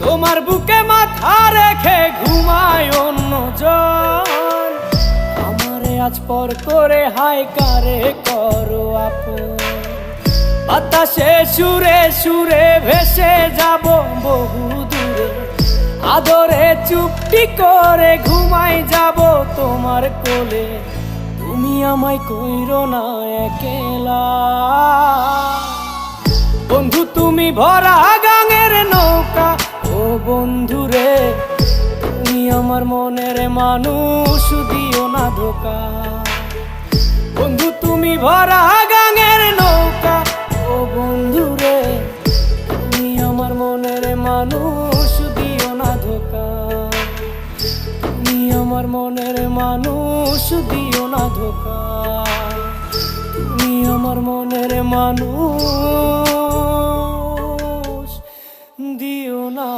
তোমার বুকে মাথা রেখে ঘুমায় অন্য জন। আমারে আজ পর করে হাই কারে করো আপন। বাতাসে সুরে সুরে ভেসে যাব বহু দূরে। আদরে চুপটি করে ঘুমাই যাব তোমার কোলে। তুমি আমায় কইরো না একেলা। বন্ধু, তুমি ভরা ও বন্ধু রে তুমি আমার মনের মানুষ, দিও না ধোকা। বন্ধু, তুমি ভরা গাঙের নৌকা। ও বন্ধু রে তুমি আমার মনের মানুষ, দিও না ধোকা। তুমি আমার মনের মানুষ, দিও না ধোকা। তুমি আমার মনের মানুষ, দিও না